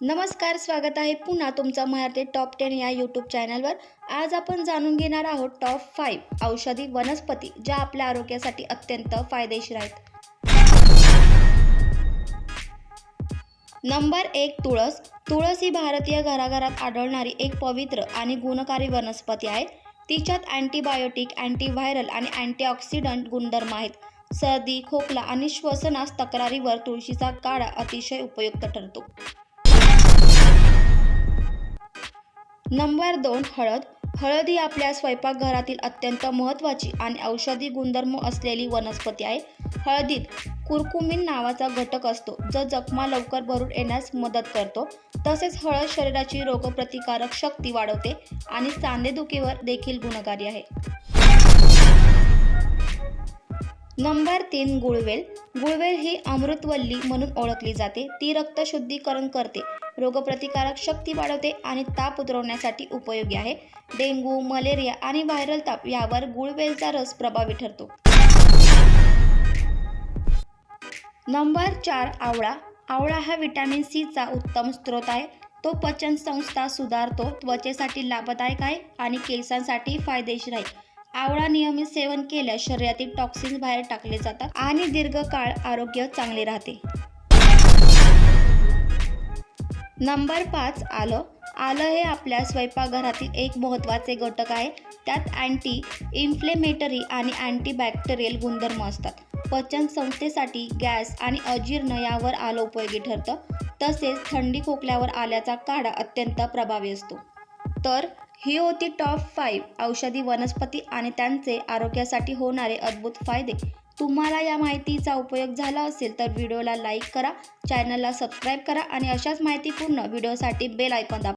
नमस्कार स्वागत आहे पुन्हा तुमचा मराठी टॉप टेन या यूट्यूब चॅनलवर आज आपण जाणून घेणार आहोत टॉप फाईव्ह औषधी वनस्पती ज्या आपल्या आरोग्यासाठी अत्यंत फायदेशीर आहेत. नंबर एक तुळस. तुळस ही भारतीय घराघरात आढळणारी एक पवित्र आणि गुणकारी वनस्पती आहे. तिच्यात अँटीबायोटिक अँटीव्हायरल आणि अँटीऑक्सिडंट गुणधर्म आहेत. सर्दी खोकला आणि श्वसनास तक्रारीवर तुळशीचा काढा अतिशय उपयुक्त ठरतो. नंबर दोन हळद. हळद ही आपल्या स्वयंपाकघरातील अत्यंत महत्त्वाची आणि औषधी गुणधर्म असलेली वनस्पती आहे. हळदीत कुरकुमिन नावाचा घटक असतो जो जखमा लवकर भरून येण्यास मदत करतो. तसेच हळद शरीराची रोगप्रतिकारक शक्ती वाढवते आणि सांधेदुखीवर देखील गुणकारी आहे. नंबर तीन गुळवेल. गुळवेल ही अमृतवल्ली म्हणून ओळखली जाते. ती रक्तशुद्धीकरण करते रोगप्रतिकारक शक्ती वाढवते आणि ताप उतरवण्यासाठी उपयोगी आहे. डेंग्यू मलेरिया आणि व्हायरल ताप यावर गुळवेलचा रस प्रभावी ठरतो. नंबर चार आवळा. आवळा हा विटॅमिन सीचा उत्तम स्रोत आहे. तो पचन संस्था सुधारतो त्वचेसाठी लाभदायक आहे आणि केसांसाठी फायदेशीर आहे. आवळा नियमित सेवन केल्यास शरीरातील टॉक्सिन्स बाहेर टाकले जातात आणि दीर्घकाळ आरोग्य चांगले राहते. नंबर पाच आलं. आलं हे आपल्या स्वयंपाकघरातील एक महत्त्वाचे घटक आहे. त्यात अँटी इन्फ्लेमेटरी आणि अँटीबॅक्टेरियल गुणधर्म असतात. पचन संस्थेसाठी गॅस आणि अजीर्ण यावर आलं उपयोगी ठरतं. तसेच थंडी खोकल्यावर आल्याचा काढा अत्यंत प्रभावी असतो. तर ही होती टॉप फाईव्ह औषधी वनस्पती आणि त्यांचे आरोग्यासाठी होणारे अद्भुत फायदे. तुम्हाला या माहितीचा उपयोग झाला असेल तर व्हिडिओला लाईक करा चॅनलला सबस्क्राईब करा आणि अशाच माहितीपूर्ण व्हिडिओसाठी बेल आयकॉन दाबा